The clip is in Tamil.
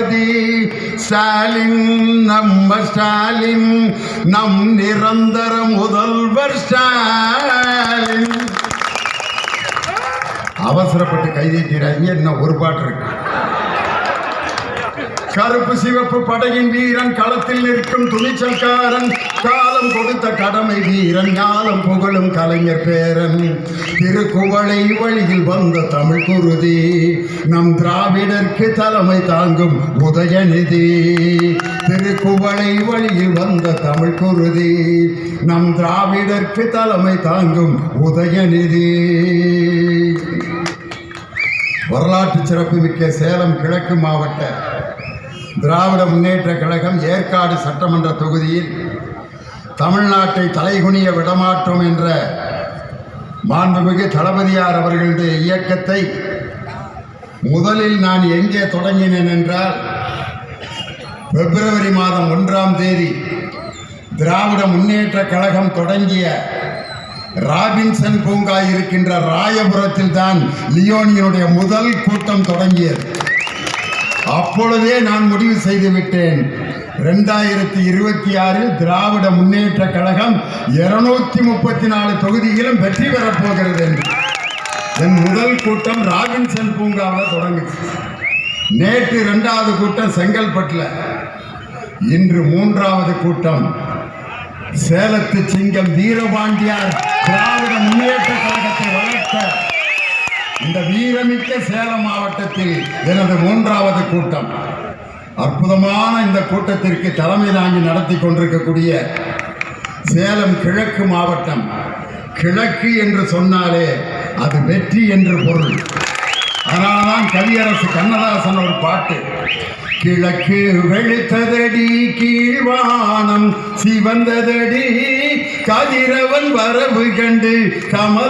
தளபதி ஸ்டாலின் நம்ம ஸ்டாலின் நம் நிரந்தர முதல்வர் ஸ்டாலின். அவசரப்பட்டு கைதீட்டிறாங்க இன்னும் ஒரு பாட்டு இருக்கு. கருப்பு சிவப்பு படையின் வீரன் களத்தில் நிற்கும் துணிச்சல்காரன் காலம் கொடுத்த கடமை வீரன் ஞாலம் புகழும் கலைஞர் பேரன். திருக்குவளை வழியில் வந்த தமிழ் குருதி நம் திராவிடர்க்கு தலைமை தாங்கும் உதயநிதி. திருக்குவளை வழியில் வந்த தமிழ் குருதி நம் திராவிடர்க்கு தலைமை தாங்கும் உதயநிதி. வரலாற்று சிறப்புமிக்க சேலம் கிழக்கு மாவட்ட திராவிட முன்னேற்ற கழகம் ஏற்காடு சட்டமன்ற தொகுதியில் தமிழ்நாட்டை தலைகுனிய விடமாற்றோம் என்ற மாண்புமிகு தளபதியார் அவர்களுடைய இயக்கத்தை முதலில் நான் எங்கே தொடங்கினேன் என்றால் பிப்ரவரி மாதம் ஒன்றாம் தேதி திராவிட முன்னேற்ற கழகம் தொடங்கிய ராபின்சன் பூங்கா இருக்கின்ற ராயபுரத்தில் தான் லியோனியனுடைய முதல் கூட்டம் தொடங்கியது. அப்பொழுதே நான் முடிவு செய்து விட்டேன் ரெண்டாயிரத்தி இருபத்தி ஆறில் திராவிட முன்னேற்ற கழகம் இருநூத்தி முப்பத்தி நாலு தொகுதியிலும் வெற்றி பெறப் போகிறது என்று. என் முதல் கூட்டம் ராபின்சன் பூங்காவில் தொடங்குச்சு. நேற்று இரண்டாவது கூட்டம் செங்கல்பட்டில். இன்று மூன்றாவது கூட்டம். சேலத்து சிங்கம் வீரபாண்டியார் திராவிட முன்னேற்ற கழகத்தை வளர்த்த இந்த வீரமிக்க சேலம் மாவட்டத்தில் எனது மூன்றாவது கூட்டம். அற்புதமான இந்த கூட்டத்திற்கு தலைமை தாங்கி நடத்தி கொண்டிருக்கக்கூடிய சேலம் கிழக்கு மாவட்டம். கிழக்கு என்று சொன்னாலே அது வெற்றி என்று பொருள். அதனால்தான் கவியரசு கண்ணதாசன் ஒரு பாட்டு. கிழக்கு வெளுத்ததடி கீழ்வானம் சிவந்ததடி கதிரவன் வரவு கண்டு தம